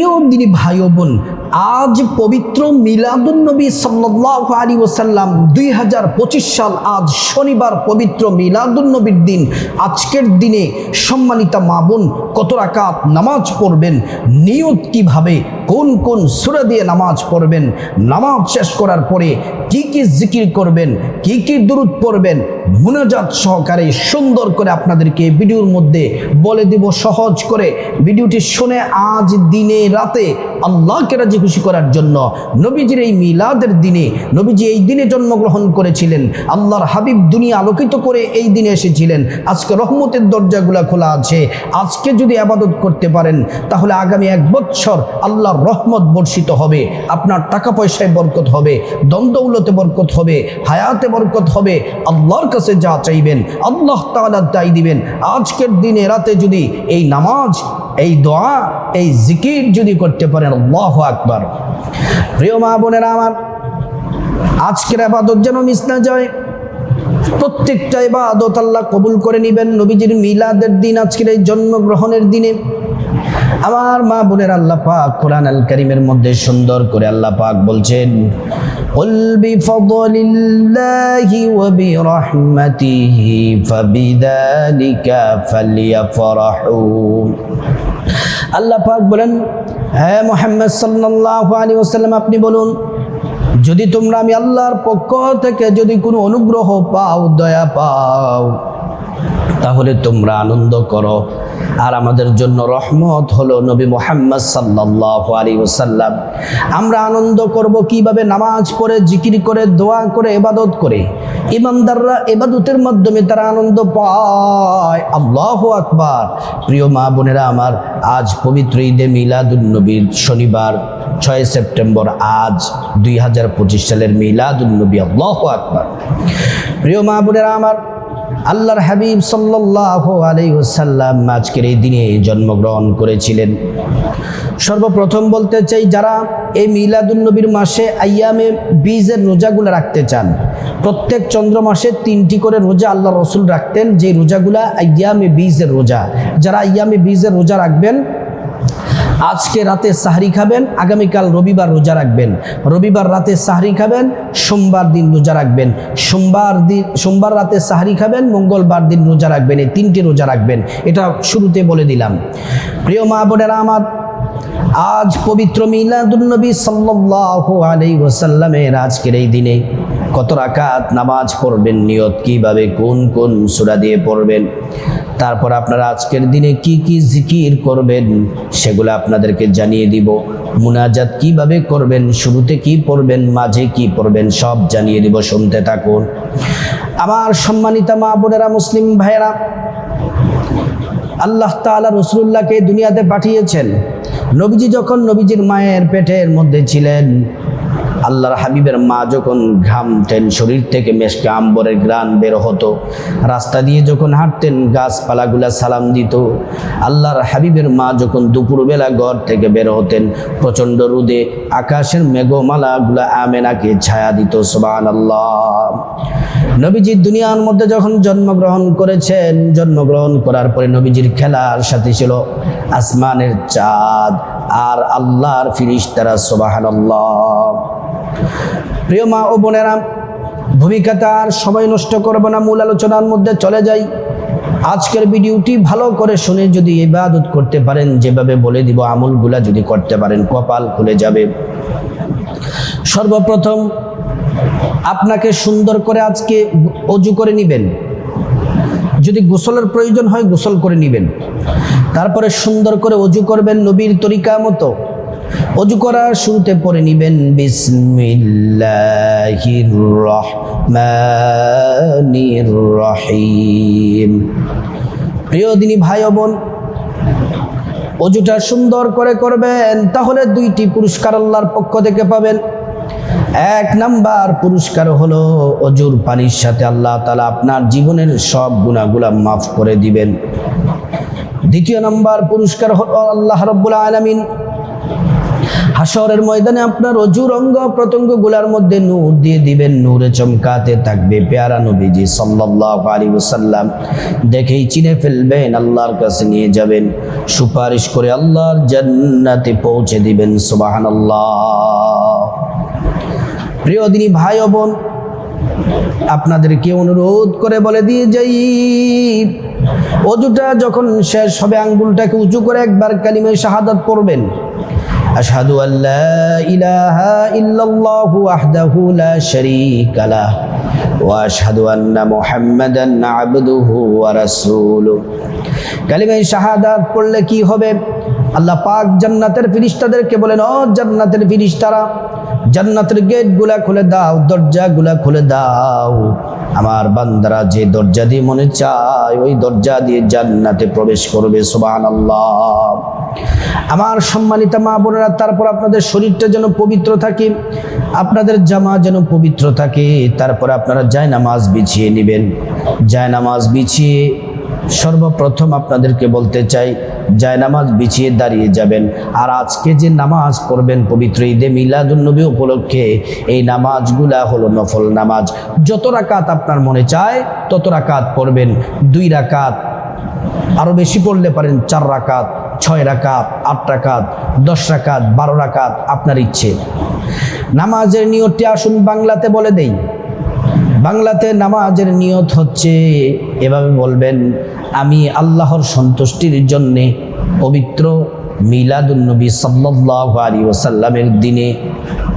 প্রিয় দিনী ভাই বোন। আজ পবিত্র মিলাদুন্নবী সাল্লাহ আলী ওসাল্লাম দুই হাজার পঁচিশ সাল আজ শনিবার পবিত্র মিলাদুন্নবীর দিন। আজকের দিনে সম্মানিতা মা বোন, কত রাকাত নামাজ পড়বেন? নিয়ত কীভাবে? কোন কোন সুরা দিয়ে নামাজ পড়বেন? নামাজ শেষ করার পরে কি কি জিকির করবেন? কি কি দূরত পড়বেন? মুনাজাত সহকারে সুন্দর করে আপনাদেরকে ভিডিওর মধ্যে বলে দিব সহজ করে। ভিডিওটি শুনে আজ দিনে রাতে আল্লাহকে রাজি খুশি করার জন্য নবীজির এই মিলাদের দিনে, নবীজি এই দিনে জন্মগ্রহণ করেছিলেন। আল্লাহর হাবিব দুনিয়া আলোকিত করে এই দিনে এসেছিলেন। আজকে রহমতের দরজাগুলা খোলা আছে। আজকে যদি আবাদত করতে পারেন, তাহলে আগামী এক বছর আল্লাহর রহমত বর্ষিত হবে। আপনার টাকা পয়সায় বরকত হবে দ্বন্দ্বৌলতে বরকত হবে, হায়াতে বরকত হবে। আল্লাহর কাছে যা চাইবেন, আল্লাহ তাআলা তাই দিবেন। আজকের দিনে রাতে যদি এই নামাজ এই দোয়া, এই জিকির যদি করতে পারেন, আল্লাহ আকবার। প্রিয় মা বোনেরা আমার, আজকের আবাদত যেন মিস না যায়, প্রত্যেকটা আদত আল্লাহ কবুল করে নিবেন। নবীজির মিলাদের দিন, আজকের এই জন্মগ্রহণের দিনে আমার মা বোনের আল্লাহ পাক কোরআন আল করিমের মধ্যে সুন্দর করে আল্লাহ পাক বলছেন قل بفضل الله وبرحمته فبذلك فليفرحوا আল্লাহ পাক বলেন হ্যাঁ মোহাম্মদ সাল্লাল্লাহু আলাইহি ওয়াসাল্লাম আপনি বলুন যদি তোমরা আমি আল্লাহর পক্ষ থেকে যদি কোনো অনুগ্রহ পাও দয়া পাও তাহলে তোমরা আনন্দ করো। আর আমাদের জন্য রহমত হলো নবী মোহাম্মদ সাল্লাহ আলী ওসাল্লাম আমরা আনন্দ করব কীভাবে নামাজ পড়ে, জিকির করে, দোয়া করে এবাদত করে। ইমানদাররা এবাদতের মাধ্যমে তারা আনন্দ পায়। আল্লাহ আকবার। প্রিয় মা বোনেরা আমার, আজ পবিত্র ঈদে মিলাদুন্নবীর শনিবার, ছয় সেপ্টেম্বর, আজ দুই হাজার পঁচিশ সালের মিলাদুন্নবী আল্লাহ আকবার। প্রিয় মা বোনেরা আমার আল্লাহর হাবিব সাল্লাহ আলাইসাল্লাম আজকের এই দিনে জন্মগ্রহণ করেছিলেন। সর্বপ্রথম বলতে চাই, যারা এই মিলাদুন্নবীর মাসে আইয়ামে বীজের রোজাগুলো রাখতে চান, প্রত্যেক চন্দ্র মাসে তিনটি করে রোজা আল্লাহ রসুল রাখতেন যে রোজাগুলা আইয়ামে বীজের রোজা। যারা আইয়ামে বীজের রোজা রাখবেন আজকে রাতে সাহরি খাবেন, আগামীকাল রবিবার রোজা রাখবেন। রবিবার রাতে সাহরি খাবেন, সোমবার দিন রোজা রাখবেন। সোমবার দিন সোমবার রাতে সাহরি খাবেন, মঙ্গলবার দিন রোজা রাখবেন। এই তিনটি রোজা রাখবেন। এটা শুরুতে বলে দিলাম। প্রিয় মা বোনেরা আমার, আজ পবিত্র মিলাদুলনবী সাল্লাল্লাহু আলাইহি ওয়াসাল্লামের আজকের এই দিনে কত রাকাত নামাজ পড়বেন, নিয়ত কীভাবে, কোন কোন সূরা দিয়ে পড়বেন? তারপর আপনারা আজকের দিনে কি কি জিকির করবেন সেগুলো আপনাদেরকে জানিয়ে দিব। মুনাজাত কীভাবে করবেন, শুরুতে কি পড়বেন, মাঝে কি পড়বেন, সব জানিয়ে দিব, শুনতে থাকুন। আমার সম্মানিতা মা বোনেরা মুসলিম ভাইয়েরা, আল্লাহ তাআলা রসুল্লাহকে দুনিয়াতে পাঠিয়েছেন। নবীজি যখন নবীজির মায়ের পেটের মধ্যে ছিলেন আল্লাহর হাবিবের মা যখন ঘামতেন শরীর থেকে মেশকে আম্বরের গ্রান বের হতো। রাস্তা দিয়ে যখন হাঁটতেন, গাছপালাগুলা সালাম দিত। আল্লাহর হাবিবের মা যখন দুপুরবেলা ঘর থেকে বের হতেন, প্রচণ্ড রোদে আকাশের মেঘমালাগুলা আমেনাকে ছায়া দিত সোবান আল্লাহ নবীজি দুনিয়ার মধ্যে যখন জন্মগ্রহণ করেছেন, জন্মগ্রহণ করার পরে নবীজির খেলার সাথে ছিল আসমানের চাঁদ আর আল্লাহর ফিরিস তারা সোবাহান প্রিয় মা ও বোনেরা ভূমিকাটা আর সময় নষ্ট করব না, মূল আলোচনার মধ্যে চলে যাই। আজকের ভিডিওটি ভালো করে শুনে যদি ইবাদত করতে পারেন, যেভাবে বলে দিব, আমলগুলা যদি করতে পারেন, কপাল খুলে যাবে। সর্বপ্রথম, আপনাকে সুন্দর করে আজকে অজু করে নিবেন। যদি গোসলের প্রয়োজন হয়, গোসল করে নেবেন। তারপরে সুন্দর করে অজু করবেন নবীর তরিকা মতো। অজু করার শুরুতে পড়ে নিবেন বিসমিল্লাহির রহিম। প্রিয় দিনী ভাই বোন, অজুটা সুন্দর করে করবেন, তাহলে দুইটি পুরস্কার আল্লাহর পক্ষ থেকে পাবেন। এক নাম্বার পুরস্কার হলো অজুর পানির সাথে আল্লাহ তালা আপনার জীবনের সব গুণাগুলা মাফ করে দিবেন। দ্বিতীয় নাম্বার পুরস্কার হলো আল্লাহ রব্বুল আলমিন। হাসরের ময়দানে আপনার অজুর অঙ্গ প্রত্যঙ্গগুলার মধ্যে নূর দিয়ে দিবেন, নূরে চমকাতে থাকবে। পেয়ারা নবীজি সাল্লাল্লাহু আলাইহি ওয়াসাল্লাম দেখেই চিনে ফেলবেন, আল্লাহর কাছে নিয়ে যাবেন। সুপারিশ করে আল্লাহর জান্নাতে পৌঁছে দিবেন, সুবহানাল্লাহ। প্রিয় দিনী ভাই ও বোন, আপনাদেরকে অনুরোধ করে বলে দিয়ে যাই। অজুটা যখন শেষ হবে, আঙ্গুলটাকে উঁচু করে একবার কালিমে শাহাদাত পড়বেন। আশহাদু আল্লা ইলাহা ইল্লাল্লাহু ওয়াহদাহু লা শারীকা لا ওয়া له আন্না মুহাম্মাদান আবদুহু ওয়া ورسوله কালিমে শাহাদাত পড়লে কি হবে? আল্লাহ পাক জান্নাতের ফিরিস্তাদেরকে বলেন, ও জান্নাতের ফিরিস্তারা জান্নাতের গেটগুলা খুলে দাও, দরজাগুলা খুলে দাও। আমার বান্দারা যে দরজা দিয়ে মনে চায়, ওই দরজা দিয়ে জান্নাতে প্রবেশ করবে সুবান আল্লাহ আমার সম্মানিত মা বোনেরা, তারপর আপনাদের শরীরটা যেন পবিত্র থাকে, আপনাদের জামা যেন পবিত্র থাকে, তারপর আপনারা জায়নামাজ বিছিয়ে নেবেন। জায়নামাজ বিছিয়ে সর্বপ্রথম আপনাদেরকে বলতে চাই জায়নামাজ বিছিয়ে দাঁড়িয়ে যাবেন। আর আজকে যে নামাজ পড়বেন পবিত্র ঈদে মিলাদুন্নবী উপলক্ষে, এই নামাজগুলা হলো নফল নামাজ। যত রাকাত আপনার মনে চায়, তত রাকাত পড়বেন। দুই রাকাত আরও বেশি পড়লে পারেন চার রাকাত, ছয় রাকাত, আট রাকাত, দশ রাকাত, বারো রাকাত, আপনার ইচ্ছে। নামাজের নিয়তটি আসুন বাংলাতে বলে দেই। বাংলাতে নামাজের নিয়ত হচ্ছে এভাবে বলবেন, আমি আল্লাহর সন্তুষ্টির জন্যে পবিত্র মিলাদুলনবী সাল্লাল্লাহু আলাইহি ওয়াসাল্লামের দিনে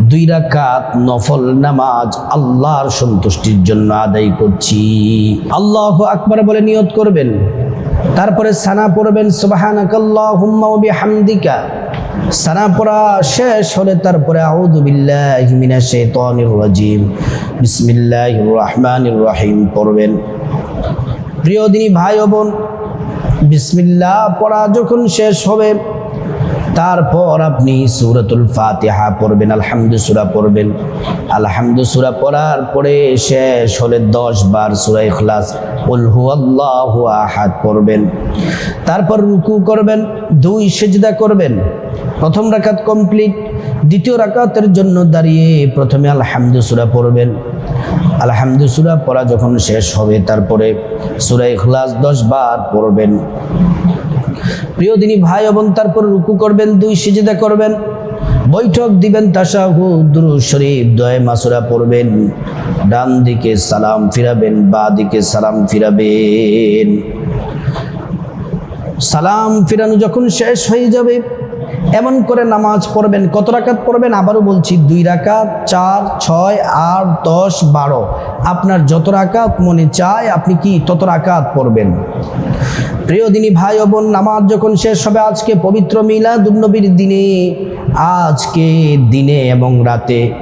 দুই রাকাত নফল নামাজ আল্লাহর সন্তুষ্টির জন্য আদায় করছি। আল্লাহ আকবার বলে নিয়ত করবেন। তারপরে সানা পড়বেন সুবাহিকা সানা পড়া শেষ হলে তারপরে আউযু বিল্লাহি মিনাশ শাইতানির রাজিম। বিসমিল্লাহির রহমানির রহিম পড়বেন। প্রিয় দিনী ভাই ও বোন, বিসমিল্লাহ পড়া যখন শেষ হবে তারপর আপনি সুরাতুল ফাতিহা পড়বেন, আলহামদু সুরা পড়বেন। আলহামদু সুরা পড়ার পরে শেষ হলে দশ বার সুরা ইখলাস উল হুয়াল্লাহু আহাদ পড়বেন। তারপর রুকু করবেন, দুই সেজদা করবেন। প্রথম রাকাত কমপ্লিট, দ্বিতীয় রাকাতের জন্য দাঁড়িয়ে প্রথমে আলহামদু সুরা পড়বেন। আলহামদু সুরা পড়া যখন শেষ হবে, তারপরে সুরা ইখলাস দশ বার পড়বেন। প্রিয় দিনী ভাই এবং তারপর রুকু করবেন, দুই সিজেদা করবেন। বৈঠক দিবেন তাসাহু দুরু শরীফ দয় মাসুরা পড়বেন। ডান দিকে সালাম ফিরাবেন, বা দিকে সালাম ফিরাবেন। সালাম ফিরানো যখন শেষ হয়ে যাবে এমন করে নামাজ পড়বেন, কত রাকাত পড়বেন? আবারও বলছি, দুই রাকাত, চার, ছয়, আট, দশ, বারো। আপনার যত রাকাত মনে চায়, আপনি কি তত রাকাত পড়বেন? প্রিয় দিনী ভাই ও বোন, নামাজ যখন শেষ হবে, আজকে পবিত্র মিলা মিলাদুন্নবীর দিনে, আজকে দিনে এবং রাতে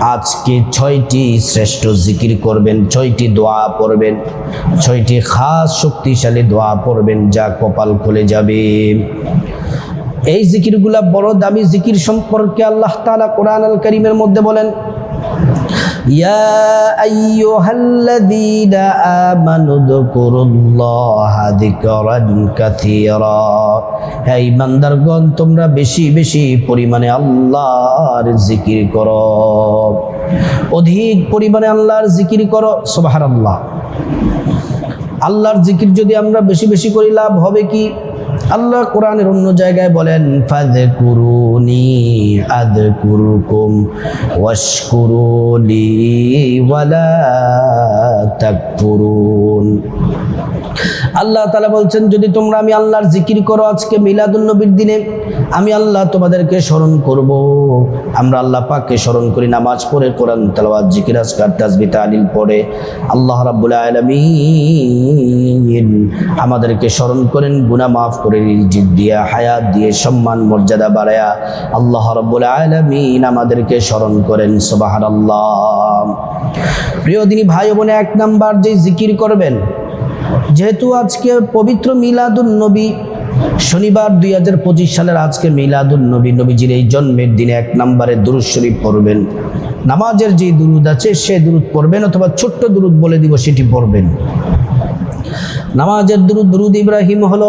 আজকে ছয়টি শ্রেষ্ঠ জিকির করবেন, ছয়টি দোয়া পড়বেন, ছয়টি খাস শক্তিশালী দোয়া পড়বেন, যা কপাল খুলে যাবে। এই জিকিরগুলা বড় দামি জিকির সম্পর্কে আল্লাহ তালা কোরআন আল করিমের মধ্যে বলেন, ইয়া আইয়ুহাল্লাযীনা আমানু যকুরুল্লাহা যিকরান কাসীরা। হে ইমানদারগণ তোমরা বেশি বেশি পরিমাণে আল্লাহর জিকির করো। অধিক পরিমাণে আল্লাহর জিকির করো, সুবহানাল্লাহ। আল্লাহর জিকির যদি আমরা বেশি বেশি করি, লাভ হবে কি? আল্লাহ কোরআনের অন্য জায়গায় বলেন ফাদে কুরুনি আদ কুরুকুম ওয়াশকুরুলি ওয়ালা আল্লাহ তালা বলছেন, যদি তোমরা আমি আল্লাহর জিকির করো আজকে মিলাদুন্নবীর দিনে, আমি আল্লাহ তোমাদেরকে স্মরণ করব। আমরা আল্লাহ পাককে স্মরণ করি, নামাজ পড়ে, কোরআন তালাবাদ জিকির, আজকার তাজবি তালিল পড়ে। আল্লাহ রাব্বুল আলামিন আমাদেরকে স্মরণ করেন, গুনাহ মাফ করে রিজিক দিয়া, হায়াত দিয়ে, সম্মান, মর্যাদা বাড়ায়া আল্লাহ রাব্বুল আলামিন আমাদেরকে স্মরণ করেন। সুবহানাল্লাহ। প্রিয় দিনী ভাই বোনে, এক নাম্বার যে জিকির করবেন, যেহেতু আজকে পবিত্র মিলাদুন নবী, শনিবার দুই হাজার পঁচিশ সালের আজকে মিলাদুন নবী নবীজির এই জন্মের দিনে এক নম্বরে দুরুদ শরীফ পড়বেন। নামাজের যে দুরুদ আছে, সে দুরুদ পড়বেন অথবা ছোট্ট দুরুদ বলে দিব, সেটি পড়বেন। নামাজের দুরুদ দুরুদ ইব্রাহিম হলো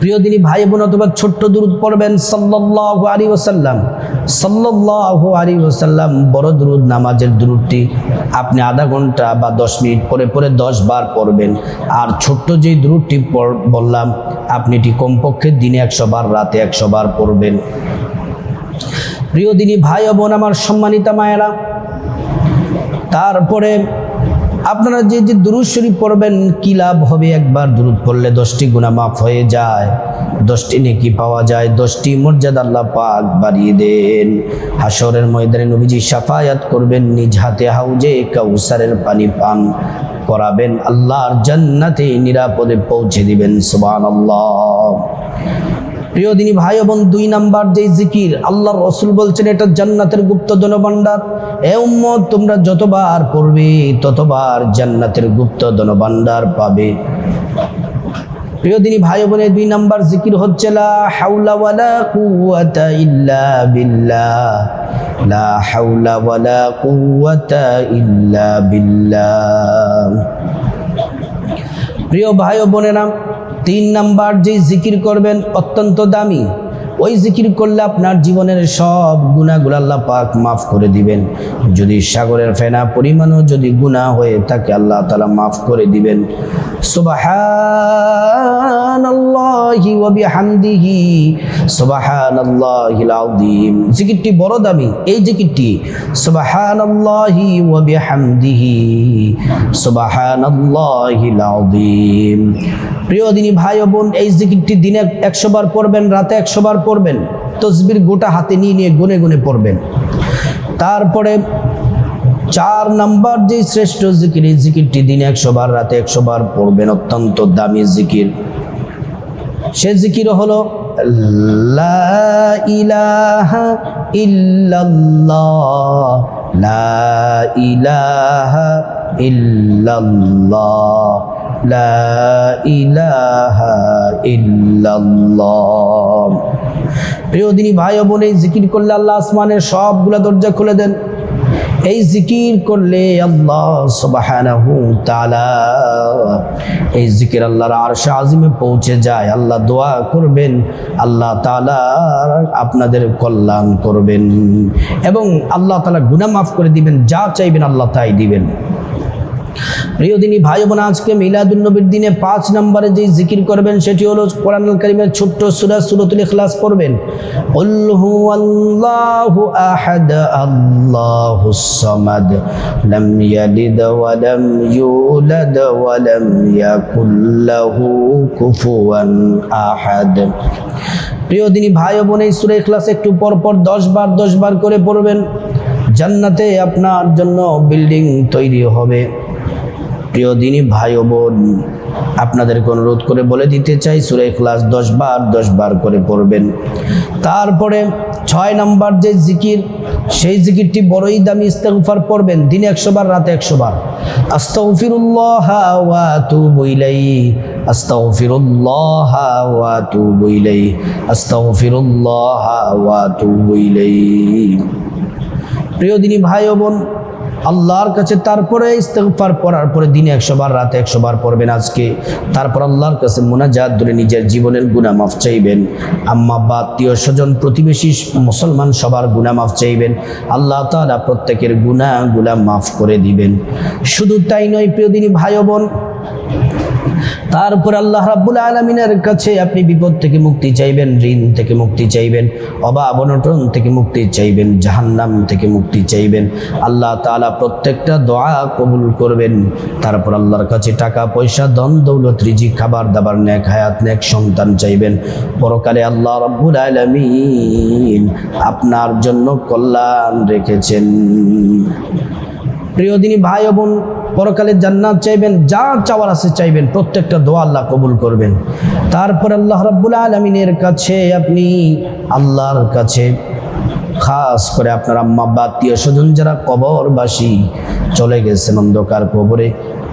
প্রিয় দিনী ভাই বোন অথবা ছোট্ট দূরত পড়বেন সাল্লাল্লাহু আলাইহি ওয়াসাল্লাম। সাল্লাল্লাহু আলাইহি ওয়াসাল্লাম বড় দূরত নামাজের দূরটি আপনি আধা ঘণ্টা বা দশ মিনিট পরে পরে দশ বার পড়বেন। আর ছোট্ট যেই দূরটি বললাম, আপনি এটি কমপক্ষে দিনে একশো বার, রাতে একশো বার পড়বেন। প্রিয় দিনী ভাই বোন, আমার সম্মানিতা মায়েরা, তারপরে আপনারা যে যে দুরুদ শরীফ পড়বেন, কি লাভ হবে? একবার দুরুদ পড়লে দশটি গুণা মাফ হয়ে যায়। দশটি নেকি পাওয়া যায়, দশটি মর্যাদা আল্লাহ পাক বাড়িয়ে দেন। হাসরের ময়দানে নবীজি সাফায়াত করবেন, নিজ হাতে হাউজে কাউসারের পানি পান করাবেন, আল্লাহর জান্নাতে নিরাপদে পৌঁছে দিবেন, সুবহানাল্লাহ। প্রিয় দিনী ভাই বোন, দুই নাম্বার যে জিকির, আল্লাহর রসুল বলছেন, এটা জান্নাতের গুপ্ত ধনভাণ্ডার এ উম্মত, তোমরা যতবার পড়বে, ততবার জান্নাতের গুপ্ত ধনভাণ্ডার পাবে। প্রিয় দিনী ভাই বোনের দুই নাম্বার জিকির হচ্ছে, লা ইল্লা লা ইল্লা প্রিয় ভাই বোনেরা তিন নাম্বার যে জিকির করবেন অত্যন্ত দামি। ওই জিকির করলে আপনার জীবনের সব গুণাগুলো আল্লাহ পাক মাফ করে দিবেন। যদি সাগরের ফেনা পরিমাণও যদি গুণা হয়ে থাকে, আল্লাহ তালা মাফ করে দিবেন। জিকিরটি বড় দামি। এই জিকিরটি, সুবহানাল্লাহি ওয়া বিহামদিহি, সুবহানাল্লাহিল আযীম। প্রিয় দিনী ভাই বোন, এই জিকিরটি দিনে একশো বার পড়বেন, রাতে একশো বার পড়বেন, তসবির গোটা হাতে নিয়ে নিয়ে গুনে গুনে পড়বেন। তারপরে চার নাম্বার যে শ্রেষ্ঠ জিকির, এই জিকিরটি দিনে একশো বার, রাতে একশো বার পড়বেন, অত্যন্ত দামি জিকির। সে জিকির হলো, লা ইলাহা ইল্লাল্লাহ, লা ইলাহা ইল্লাল্লাহ। লা ইলাহা ইল্লাল্লাহ। প্রিয় দিনী ভাই ও বোন, এই জিকির করলে আল্লাহ আসমানের সবগুলা দরজা খুলে দেন। এই জিকির করলে আল্লাহ সুবহানাহু তাআলা, এই জিকির আল্লাহর আরশ আজিমে পৌঁছে যায়। আল্লাহ দোয়া করবেন, আল্লাহ তাআলা আপনাদের কল্যাণ করবেন। এবং আল্লাহ তাআলা গুনাহ মাফ করে দিবেন, যা চাইবেন আল্লাহ তাই দিবেন। প্রিয় দিনী ভাই বোন, আজকে মিলাদুন্নবীর দিনে পাঁচ নম্বরে যেই জিকির করবেন, সেটি হলো কোরআন করিমের ছোট্ট সুরা, সুরতুল ইখলাস পড়বেন। কুল হুয়াল্লাহু আহাদ, আল্লাহুস সামাদ, লাম ইয়ালিদ ওয়া লাম ইউলাদ ওয়া লাম ইয়াকুল লাহু কুফুয়ান আহাদ। প্রিয় দিনী ভাই বোন, এই সুরা ইখলাস একটু পর পর দশ বার দশ বার করে পড়বেন। জান্নাতে আপনার জন্য বিল্ডিং তৈরি হবে। প্রিয় দিনী ভাই ও বোন, আপনাদেরকে অনুরোধ করে বলে দিতে চাই, সুরে ক্লাস দশ বার দশ বার করে পড়বেন। তারপরে ছয় নম্বর যে জিকির, সেই জিকিরটি বড়ই দামি ইস্তেগফার পড়বেন, দিনে একশো বার, রাতে একশো বার। আস্তাগফিরুল্লাহ প্রিয় দিনী ভাই ও বোন আল্লাহর কাছে তারপরে ইস্তেকফার পড়ার পরে দিনে একশো বার রাতে একশো বার পড়বেন আজকে। তারপর আল্লাহর কাছে মোনাজাত ধরে নিজের জীবনের গুণা মাফ চাইবেন। আম্মা, বা আত্মীয় স্বজন, প্রতিবেশী, মুসলমান সবার গুণা মাফ চাইবেন। আল্লাহ তালা প্রত্যেকের গুনা গুলা মাফ করে দিবেন। শুধু তাই নয়, প্রিয় দিনী ভাই বোন তারপর আল্লাহ রাব্বুল আলমিনের কাছে আপনি বিপদ থেকে মুক্তি চাইবেন, ঋণ থেকে মুক্তি চাইবেন, অভাব, অনটন থেকে মুক্তি চাইবেন, জাহান্নাম থেকে মুক্তি চাইবেন। আল্লাহ তাআলা প্রত্যেকটা দোয়া কবুল করবেন। তারপর আল্লাহর কাছে টাকা, পয়সা, ধন, দৌলত রিজি খাবার, দাবার ন্যাক হায়াত ন্যাক সন্তান চাইবেন। পরকালে আল্লাহ রাব্বুল আলমিন আপনার জন্য কল্যাণ রেখেছেন। প্রিয় দিনী ভাই বোন পরকালে জান্নাত চাইবেন, যা চাওয়ার আছে চাইবেন, প্রত্যেকটা দোয়া আল্লাহ কবুল করবেন। তারপর আল্লাহ রাব্বুল আলমিনের কাছে আপনি আল্লাহর কাছে খাস করে আপনার আম্মা বা আত্মীয় স্বজন যারা কবরবাসী চলে গেছেন অন্ধকার কবরে,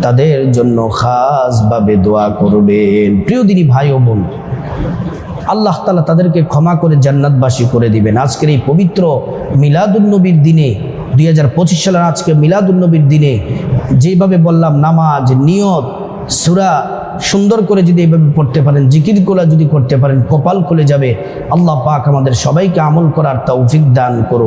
তাদের জন্য খাসভাবে দোয়া করবেন। প্রিয় দিনী ভাই ও বোন, আল্লাহ তালা তাদেরকে ক্ষমা করে জান্নাতবাসী করে দিবেন। আজকের এই পবিত্র মিলাদুন্নবীর দিনে দুই হাজার পঁচিশ সালের আজকে মিলাদুলনবীর দিনে যেভাবে বললাম, নামাজ, নিয়ত, সুরা সুন্দর করে যদি এভাবে পড়তে পারেন, জিকির কোলা যদি করতে পারেন, কপাল খুলে যাবে। আল্লাহ পাক আমাদের সবাইকে আমল করার তৌফিক দান করুন